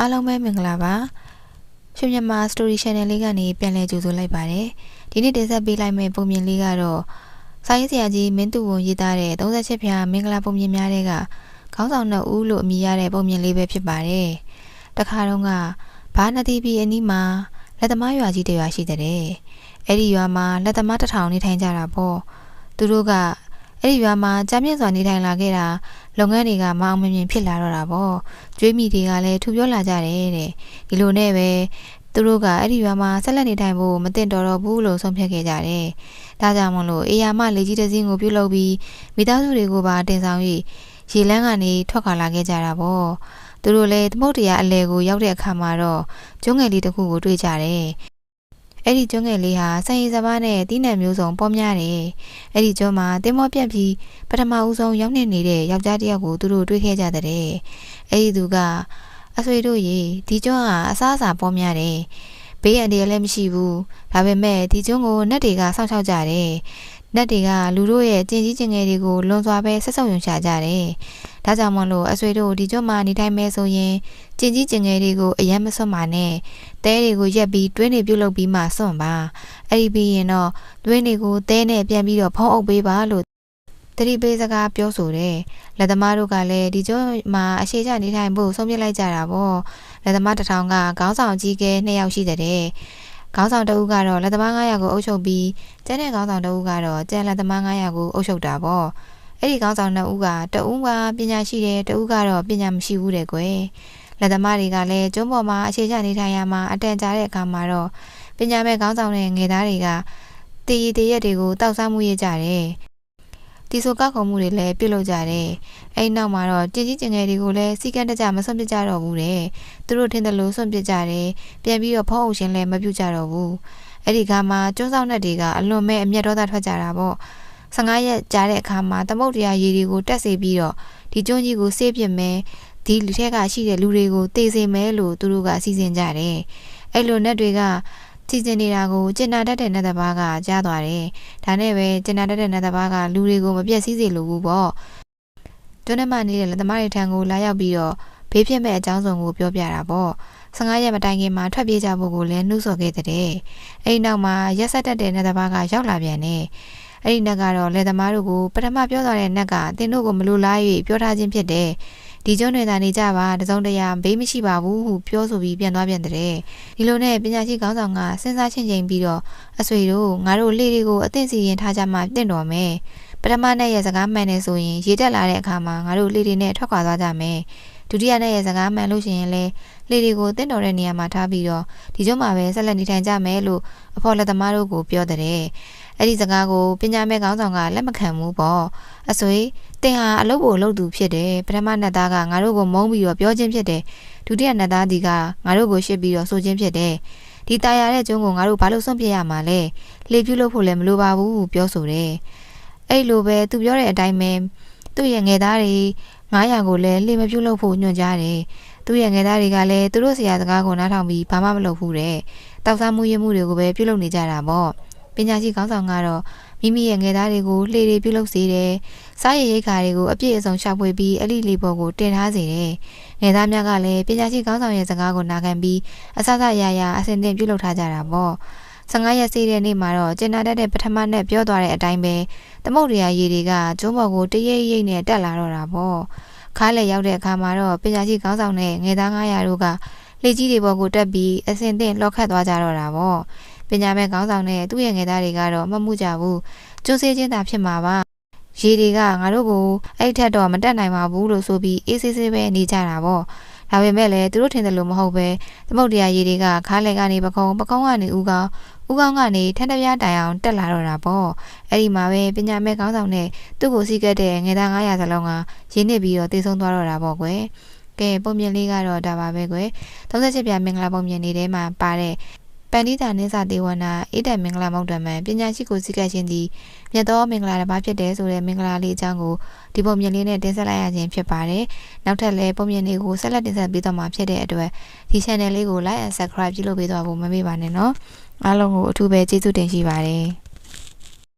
အားလုံးပဲမင်္ဂလာပါရွှေမြန်မာ Story Channel လေးကနေပြန်လည်ကြိုဆိုလိုက်ပါတယ်ဒီနေ့တင်ဆက်ပေးလိုက်မယ့်ပုံမြင်လေးကတော့စာရေးဆရာကြီးမင်းသူဝန်ရေးသားတဲ့38ဖြာမင်္ဂလာပုံမြင်များတဲ့ကခေါင်းဆောင်နှစ်ဦးလို့အမည်ရတဲ့ပုံမြင်လေးပဲဖြစ်ပါတယ်တခါတော့ကဘာနတိပြည်အနီးမှာလက်သမားရွာကြီးတရွာရှိတဲ့အဲ့ဒီရွာမှာလက်သမားတစ်ထောင်နေထိုင်ကြတာပေါ့သူတို့က အဲ့ဒီရွာမှာကြာမြင့်စွာနေထိုင်လာခဲ့တာလုပ်ငန်းတွေကမအောင်မမြင်ဖြစ်လာတော့တာပေါ့ကျွေးမိတွေကလည်းထူပြောလာကြတယ်တဲ့ဒီလိုနဲ့ပဲသူတို့ကအဲ့ဒီရွာမှာဆက်လက်နေထိုင်ဖို့မတင်တော်တော့ဘူးလို့ဆုံးဖြတ်ခဲ့ကြတယ်ဒါကြောင့်မလို့အေယာမလေကြီးတစင်းကိုပြုတ်လုပ်ပြီးမိသားစုတွေကိုပါတင်ဆောင်၍ရေလန်းကနေထွက်ခွာလာခဲ့ကြတာပေါ့သူတို့လည်းသမုတ်တရားအလဲကိုရောက်တဲ့အခါမှာတော့ကျုံးငယ်လေးတစ်ခုကိုတွေ့ကြတယ် အဲ့ဒီကျွန်းငယ်လေးဟာဆန်ရည်စပါးနဲ့တီးနှံမျိုးစုံပေါများတယ်။အဲ့ဒီကျွန်းမှာတင်းမောပြက်ပြီးပထမဦးဆုံးရောက်နေနေတဲ့ယောက်ျားတစ်ယောက်ကိုသူတို့တွေ့ခဲ့ကြတဲ့။အဲ့ဒီသူကအဆွေတို့ရေဒီကျွန်းကအစားအစာပေါများတယ်။ဘေးအန္တရာယ်လည်းမရှိဘူး။ဒါပေမဲ့ဒီကျွန်းကိုနတ်တွေကစောင့်ရှောက်ကြတယ်။ နတ်တွေကလူတို့ရဲ့ကျင်ကြီးကျင်ငယ်တွေကိုလွန်စွာပဲဆက်ဆုပ်ယုံရှာကြတယ်။ဒါကြောင့်မလို့အဆွေတို့ဒီကျွန်းမှာနေထိုင်မဲဆိုရင်ကျင်ကြီးကျင်ငယ်တွေကိုအယမ်းမစွန့်ပါနဲ့။တဲတွေကိုရက်ပြီးတွင်းတွေပြုတ်လုပ်ပြီးမှစွန့်ပါ။အဲ့ဒီပြီးရင်တော့တွင်းတွေကိုတဲနဲ့ပြန်ပြီးတော့ဖုံးအုပ်ပေးပါလို့တတိပေးစကားပြောဆိုတယ်။လက်သမားတို့ကလည်းဒီကျွန်းမှာအရှိချနေထိုင်ဖို့ဆုံးဖြတ်လိုက်ကြတာပေါ့။လက်သမားတစ်ထောင်ကခေါင်းဆောင်ကြီးကဲနှစ်ယောက်ရှိတဲ့။ ခေါင်းဆောင်တဦးကတော့လက်သမား900ကိုအုပ်ချုပ်ပြီးကျန်တဲ့ခေါင်းဆောင်တဦးကတော့ကျန်လက်သမား900ကိုအုပ်ချုပ်တာပေါ့။အဲ့ဒီခေါင်းဆောင်နှစ်ဦးကတဦးကပညာရှိတယ်တဦးကတော့ပညာမရှိဘူးတဲ့ကွယ်။လက်သမားတွေကလည်းကျွန်းပေါ်မှာအခြေချနေထိုင်ရမှာအတန်ကြာတဲ့အခါမှာတော့ပညာမဲ့ခေါင်းဆောင်တဲ့ငယ်သားတွေကတည်ရည်တရက်တွေကိုတောက်စားမှုရကြတယ်။ ဒီဆိုကောက်ခုံမှုတွေလည်းပြုတ်လုပ်ကြတယ်။အဲဒီနောက်မှာတော့ကြင်ကြီးကျင်ငယ်တွေကိုလည်းစီကန်းတကြမဆွန့်ပစ်ကြတော့ဘူးတဲ့။သူတို့ထင်တယ်လို့ဆွန့်ပစ်ကြတယ်။ပြန်ပြီးတော့ဖောက်အုပ်ရှင်လည်းမပြုတ်ကြတော့ဘူး။အဲ့ဒီကမှကျွန်းဆောင်တဲ့တွေကအလွန်မဲ့အမျက်ဒေါသထွက်ကြတာပေါ့။15ရက်ကြာတဲ့အခါမှာသမုတ်တရားရေတွေကိုတက်စေပြီးတော့ဒီကျွန်းကြီးကိုဆေးပစ်မယ်ဒီလူထက်ကရှိတဲ့လူတွေကိုတေးစေမယ်လို့သူတို့ကစီစဉ်ကြတယ်။အဲ့လိုနဲ့တွေက စီစဉ်နေတာကိုကျင်နာတတ်တဲ့နတ်တဘာကကြားသွားတယ်။ဒါနဲ့ပဲကျင်နာတတ်တဲ့နတ်တဘာကလူတွေကိုမပြည့်စည်စေလိုဘူးပေါ့။ကျွန်းထဲမှာနေတဲ့လက်သမားတွေထံကိုလာရောက်ပြီးတော့ဘေးဖြစ်မဲ့အကြောင်းစုံကိုပြောပြတာပေါ့။15ရက်မတိုင်ခင်မှာထွက်ပြေးကြဖို့ကိုလည်းနှုတ်ဆော်ခဲ့တဲ့။အဲဒီနောက်မှာရက်ဆက်တတ်တဲ့နတ်တဘာကရောက်လာပြန်တယ်။အဲ့ဒီနတ်ကတော့လက်သမားတို့ကိုပထမပြောသွားတဲ့နတ်ကသင်တို့ကိုမလိုလား၍ပြောထားခြင်းဖြစ်တယ်။ ဒီကျွန်းတွေသာနေကြပါတစုံတရာဘေးမရှိပါဘူးဟုပြောဆိုပြီးပြန်သွားပြန်တဲ့ဒီလိုနဲ့ပညာရှိခေါင်းဆောင်ကစဉ်းစားချင်းချင်းပြီးတော့အဆွေတို့ငါတို့လေတွေကိုအသင့်စီရင်ထားကြမှတင့်တော်မယ်ပထမနဲ့ရဲ့စကားမှန်နေဆိုရင်ရေတက်လာတဲ့အခါမှာငါတို့လေတွေနဲ့ထွက်ခွာသွားကြမယ် ဒုတိယနေ့ရဲ့စကားမှန်လို့ရှိရင်လည်းလှေတွေကိုတင့်တော်တဲ့နေရာမှာထားပြီးတော့ဒီကျုံမှာပဲဆက်လက်နေထိုင်ကြမယ်လို့အဖော်လက်သမားတို့ကိုပြောတဲ့အဲ့ဒီစကားကိုပညာမဲ့ခေါင်းဆောင်ကလက်မခံဘူးပေါ့အစွေတင်ဟာအလုပ်ကိုလုပ်သူဖြစ်တယ်ပထမနှစ်သားကငါတို့ကိုမုန်းပြီးတော့ပြောချင်းဖြစ်တယ်ဒုတိယနှစ်သားဒီကငါတို့ကိုရှစ်ပြီးတော့ဆိုချင်းဖြစ်တယ်ဒီတာယာတဲ့ကျုံကိုငါတို့ဘာလို့စွန့်ပြစ်ရမှာလဲလှေပြုတ်လို့ဖို့လည်းမလိုပါဘူးပြောဆိုတယ်အဲ့လိုပဲသူပြောတဲ့အတိုင်းပဲသူ့ရဲ့ငယ်သားတွေ 900ကိုလည်းလှေမပြုတ်လို့ဖို့ညွှန်ကြားတယ်သူ့ရဲ့ငယ်သားတွေကလည်းသူတို့ဆရာစကားကိုနားထောင်ပြီးဘာမှမလုပ်ဘူးတဲ့တောက်စားမှုရမှုတွေကိုပဲပြုတ်လုပ်နေကြတာပေါ့ပညာရှိခေါင်းဆောင်ကတော့မိမိရဲ့ငယ်သားတွေကိုလှေတွေပြုလုပ်စေတယ်။စားရည်ရိတ်ခါတွေကိုအပြည့်အစုံရှာဖွေပြီးအလိလေးပေါ်ကိုတင်ထားစေတယ်။ငယ်သားများကလည်းပညာရှိခေါင်းဆောင်ရဲ့စကားကိုနာခံပြီးအဆအဆရရအစင်တင်ပြုလုပ်ထားကြတာပေါ့။ 15ရက်စီးတဲ့နေ့မှာတော့ကျင်နာတတ်တဲ့ပထမနဲ့ပြောသွားတဲ့အတိုင်းပဲသမုတ်တရားရေတွေကကျုံးဘော်ကိုတရိပ်ရိပ်နဲ့တက်လာတော့တာပေါ့။ခါးလက်ရောက်တဲ့အခါမှာတော့ပညာရှိခေါင်းဆောင်နဲ့ငယ်သား900တို့ကလေကြီးတွေပေါ်ကိုတက်ပြီးအစင်တင်လှောက်ခတ်သွားကြတော့တာပေါ့။ပညာမဲ့ခေါင်းဆောင်နဲ့သူ့ရဲ့ငယ်သားတွေကတော့မမှုကြဘူးကျိုးစေးချင်းသာဖြစ်မှာပါရေတွေကငါတို့ကိုအဲ့ထက်တော့မတက်နိုင်ပါဘူးလို့ဆိုပြီးအေးဆေးဆေးပဲနေကြတာပေါ့ ဒါပေမဲ့လည်းသူတို့ထင်တယ်လို့မဟုတ်ပဲသမုတ်တရားရေတွေကခါးလည်ကနေပကုံးပကုံးကနေဥကောင်းဥကောင်းကနေထန်းတပြားတိုင်အောင်တက်လာတော့တာပေါ့အဲ့ဒီမှာပဲပညာမဲ့ခေါင်းဆောင်နဲ့သူ့ကိုစီးကက်တဲ့ငယ်သား900စလုံးကရင်းနစ်ပြီးတော့တေးဆုံးသွားတော့တာပေါ့ကွယ်ကဲပုံမြင်လေးကတော့ဒါပါပဲကွယ်38ပြမင်္ဂလာပုံမြင်လေးထဲမှာပါတဲ့ ပန္နိတာနိစ္စဒေဝနာဣဒံမင်္ဂလာမောက်တမန်ပညာရှိကိုစိကတ်ခြင်းသည်မြတ်သောမင်္ဂလာတစ်ပါးဖြစ်တယ်ဆိုတဲ့မင်္ဂလာလေးအကြောင်းကိုဒီပုံမြင်လေးနဲ့တင်ဆက်လိုက်ရခြင်းဖြစ်ပါတယ်။နောက်ထပ်လည်းပုံမြင်လေးကိုဆက်လက်တင်ဆက်ပေးတော့မှာဖြစ်တဲ့အတွက်ဒီ channel လေးကို like and subscribe ပြုလုပ်ပေးသွားဖို့မမေ့ပါနဲ့နော်။အားလုံးကိုအထူးပဲကျေးဇူးတင်ရှိပါတယ်။